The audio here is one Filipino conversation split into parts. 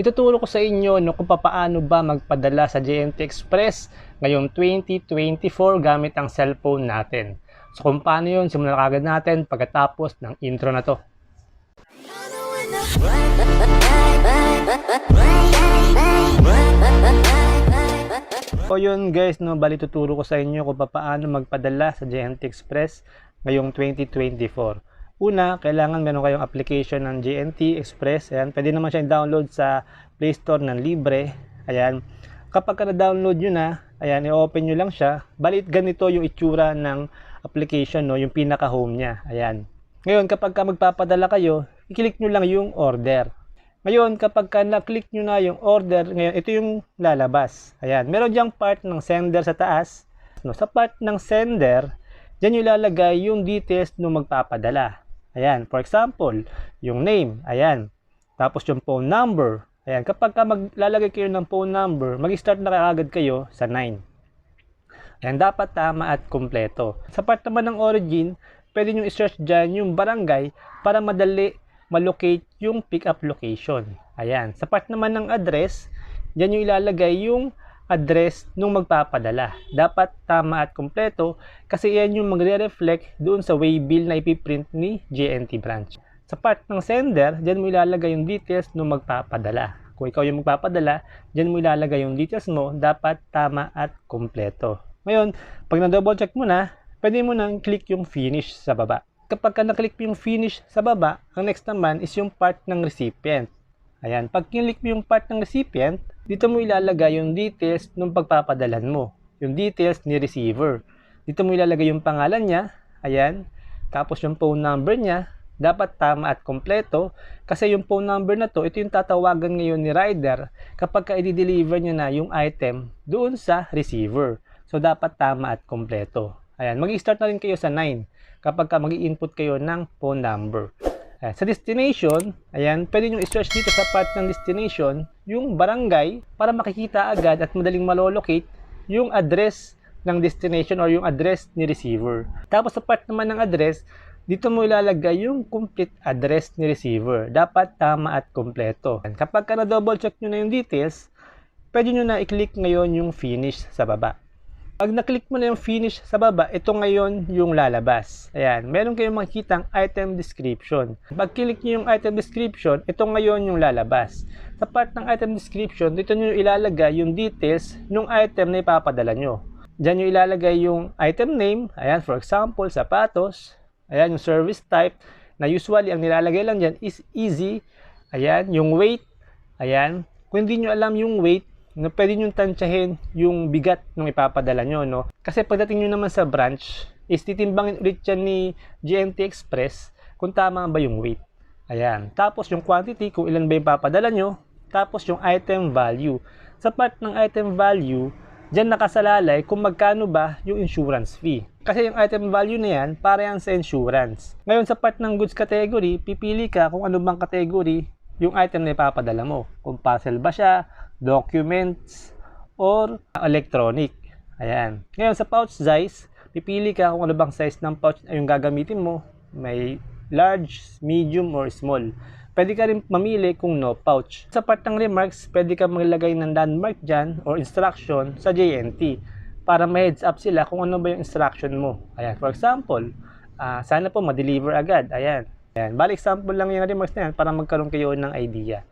Ituturo ko sa inyo no, kung paano ba magpadala sa JNT Express ngayong 2024 gamit ang cellphone natin. So kung paano yun, simulan na kagad natin pagkatapos ng intro na to. So yun guys, no, bali tuturo ko sa inyo kung paano magpadala sa JNT Express ngayong 2024. Una, kailangan meron kayong application ng JNT Express. Ayan, pwede naman siya i-download sa Play Store ng libre. Ayan, kapag ka na-download nyo na, ayan, i-open nyo lang siya. Balit ganito yung itsura ng application, no, yung pinaka-home niya. Ayan. Ngayon, kapag ka magpapadala kayo, i-click nyo lang yung order. Ngayon, kapag ka na-click nyo na yung order, ngayon, ito yung lalabas. Ayan, meron diyang part ng sender sa taas. No, sa part ng sender, dyan yung ilalagay yung details ng magpapadala. Ayan, for example, yung name, ayan. Tapos yung phone number. Ayan, kapag ka maglalagay kayo ng phone number, mag-start na kaagad kayo sa 9. Ayan, dapat tama at kumpleto. Sa part naman ng origin, pwede nyo i-search dyan yung barangay para madali malocate yung pick-up location. Ayan. Sa part naman ng address, dyan yung ilalagay yung address nung magpapadala. Dapat tama at kumpleto kasi yan yung magre-reflect doon sa waybill na ipiprint ni JNT branch. Sa part ng sender, dyan mo ilalagay yung details nung magpapadala. Kung ikaw yung magpapadala, dyan mo ilalagay yung details mo, dapat tama at kumpleto. Ngayon, pag na-double check mo na, pwede mo nang click yung finish sa baba. Kapag ka naklik mo yung finish sa baba, ang next naman is yung part ng recipient. Ayan, pag click mo yung part ng recipient, dito mo ilalagay yung details ng pagpapadalan mo. Yung details ni receiver. Dito mo ilalagay yung pangalan niya, ayan, tapos yung phone number niya, dapat tama at kompleto kasi yung phone number na to, ito yung tatawagan ngayon ni rider kapag ka i-deliver niya na yung item doon sa receiver. So, dapat tama at kompleto. Ayan, mag-start na rin kayo sa 9 kapag ka mag-input kayo ng phone number. Ayan, sa destination, ayan, pwede nyo i-search dito sa part ng destination yung barangay para makikita agad at madaling malolocate yung address ng destination or yung address ni receiver. Tapos sa part naman ng address, dito mo ilalagay yung complete address ni receiver. Dapat tama at kompleto. Kapag ka na-double check nyo na yung details, pwede nyo na i-click ngayon yung finish sa baba. Pag na-click mo na yung finish sa baba, ito ngayon yung lalabas. Ayan, meron kayong makikitang item description. Pag click nyo yung item description, ito ngayon yung lalabas. Sa part ng item description, dito nyo ilalagay yung details ng item na ipapadala nyo. Diyan nyo ilalagay yung item name, ayan, for example, sapatos, ayan, yung service type, na usually ang nilalagay lang dyan is easy, ayan, yung weight, ayan, kung hindi nyo alam yung weight, no, pwede nyo tansyahin yung bigat ng ipapadala nyo, no? Kasi pagdating nyo naman sa branch, is titimbangin ulit yan ni GMT Express kung tama ba yung weight. Ayan. Tapos yung quantity, kung ilan ba yung papadala nyo. Tapos yung item value. Sa part ng item value, dyan nakasalalay kung magkano ba yung insurance fee. Kasi yung item value na yan, para yan sa insurance. Ngayon sa part ng goods category, pipili ka kung ano bang category yung item na ipapadala mo. Kung parcel ba siya, documents, or electronic. Ayan. Ngayon sa pouch size, pipili ka kung ano bang size ng pouch yung gagamitin mo. May large, medium, or small. Pwede ka rin mamili kung no pouch. Sa part ng remarks, pwede ka maglagay ng landmark dyan or instruction sa JNT para ma-heads up sila kung ano ba yung instruction mo. Ayan, for example, uh, sana po ma-deliver agad. Ayan. Ayan. Bali, example lang yung remarks na yan para magkaroon kayo ng idea.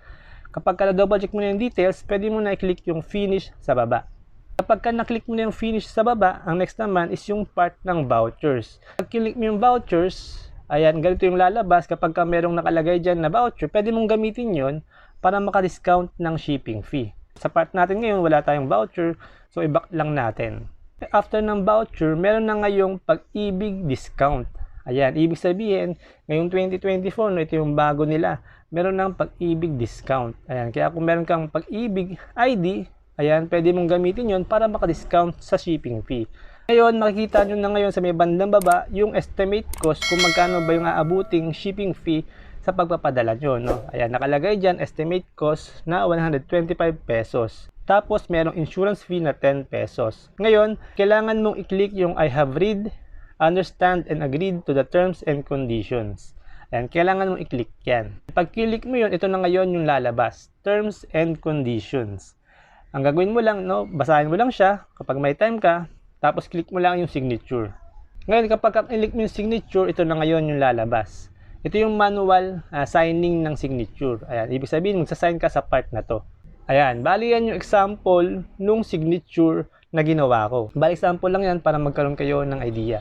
Kapag ka na-double check mo na yung details, pwede mo na i-click yung finish sa baba. Kapag ka na-click mo na yung finish sa baba, ang next naman is yung part ng vouchers. Pag click mo yung vouchers, ayan, ganito yung lalabas. Kapag ka merong nakalagay dyan na voucher, pwede mong gamitin yon para maka-discount ng shipping fee. Sa part natin ngayon, wala tayong voucher, so i-back lang natin. After ng voucher, meron na ngayong pag-ibig discount. Ayan, ibig sabihin, ngayong 2024, no, ito yung bago nila, meron ng pag-ibig discount. Ayan, kaya kung meron kang pag-ibig ID, ayan, pwede mong gamitin yon para maka-discount sa shipping fee. Ngayon, makikita nyo na ngayon sa may bandang baba, yung estimate cost kung magkano ba yung aabuting shipping fee sa pagpapadala nyo. No? Ayan, nakalagay dyan, estimate cost na 125 pesos. Tapos, merong insurance fee na 10 pesos. Ngayon, kailangan mong i-click yung I have read, understand and agreed to the terms and conditions. Ayan, kailangan mong i-click yan. Pag click mo yun, ito na ngayon yung lalabas. Terms and conditions. Ang gagawin mo lang, no, basahin mo lang siya kapag may time ka, tapos click mo lang yung signature. Ngayon, kapag click mo yung signature, ito na ngayon yung lalabas. Ito yung manual ah, signing ng signature. Ayan, ibig sabihin, magsasign ka sa part na to. Ayan, bali yan yung example nung signature na ginawa ko. Bali example lang yan para magkaroon kayo ng idea.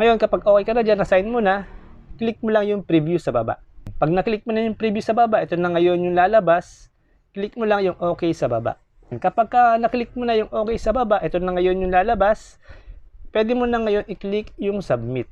Ngayon, kapag okay ka na dyan, na-sign mo na, click mo lang yung preview sa baba. Pag na-click mo na yung preview sa baba, ito na ngayon yung lalabas, click mo lang yung okay sa baba. Kapag ka na-click mo na yung okay sa baba, ito na ngayon yung lalabas, pwede mo na ngayon i-click yung submit.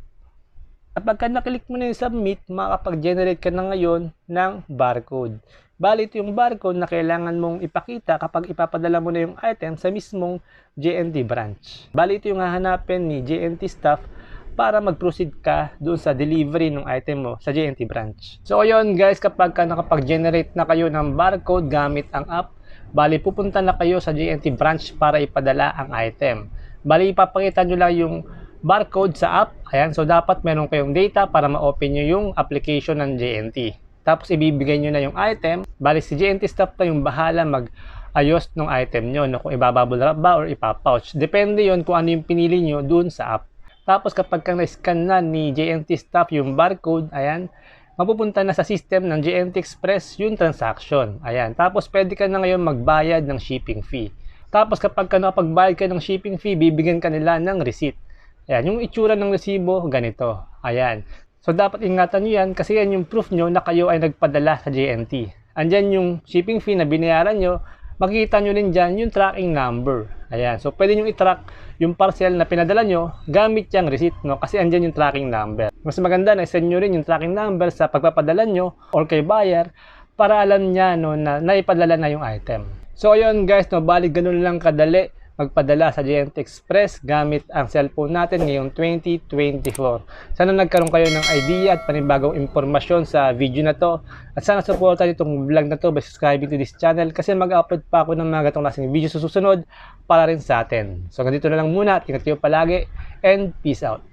Kapag ka na-click mo na yung submit, makakapag-generate ka na ngayon ng barcode. Bali, ito yung barcode na kailangan mong ipakita kapag ipapadala mo na yung item sa mismong JNT branch. Bali, ito yung hahanapin ni JNT staff para mag-proceed ka doon sa delivery ng item mo sa JNT branch. So, ayun guys, kapag ka nakapag-generate na kayo ng barcode gamit ang app, bali, pupunta na kayo sa JNT branch para ipadala ang item. Bali, ipapakita nyo lang yung barcode sa app. Ayan, so dapat meron kayong data para ma-open nyo yung application ng JNT. Tapos ibibigay nyo na yung item. Bali si JNT staff na yung bahala mag ayos ng item nyo. No? Kung ibabubble wrap ba or ipapouch. Depende yon kung ano yung pinili nyo dun sa app. Tapos kapag ka na-scan na ni JNT staff yung barcode, ayan, mapupunta na sa system ng JNT Express yung transaction. Ayan. Tapos pwede ka na ngayon magbayad ng shipping fee. Tapos kapag ka nakapagbayad ka ng shipping fee, bibigyan ka nila ng receipt. Ayan, yung itsura ng resibo, ganito. Ayan. So, dapat ingatan nyo yan kasi yan yung proof nyo na kayo ay nagpadala sa JNT. Andyan yung shipping fee na binayaran nyo, makikita nyo rin dyan yung tracking number. Ayan. So, pwede nyo i-track yung parcel na pinadala nyo gamit yung receipt, no? Kasi andyan yung tracking number. Mas maganda na send nyo rin yung tracking number sa pagpapadala nyo or kay buyer para alam niya no, na naipadala na yung item. So, ayun guys, no, bali ganun lang kadali magpadala sa JNT Express gamit ang cellphone natin ngayong 2024. Sana nagkaroon kayo ng idea at panibagong impormasyon sa video na to. At sana supportan itong vlog na to by subscribing to this channel kasi mag-upload pa ako ng mga gatong klaseng video sa susunod para rin sa atin. So, ganito na lang muna at ingat kayo palagi and peace out.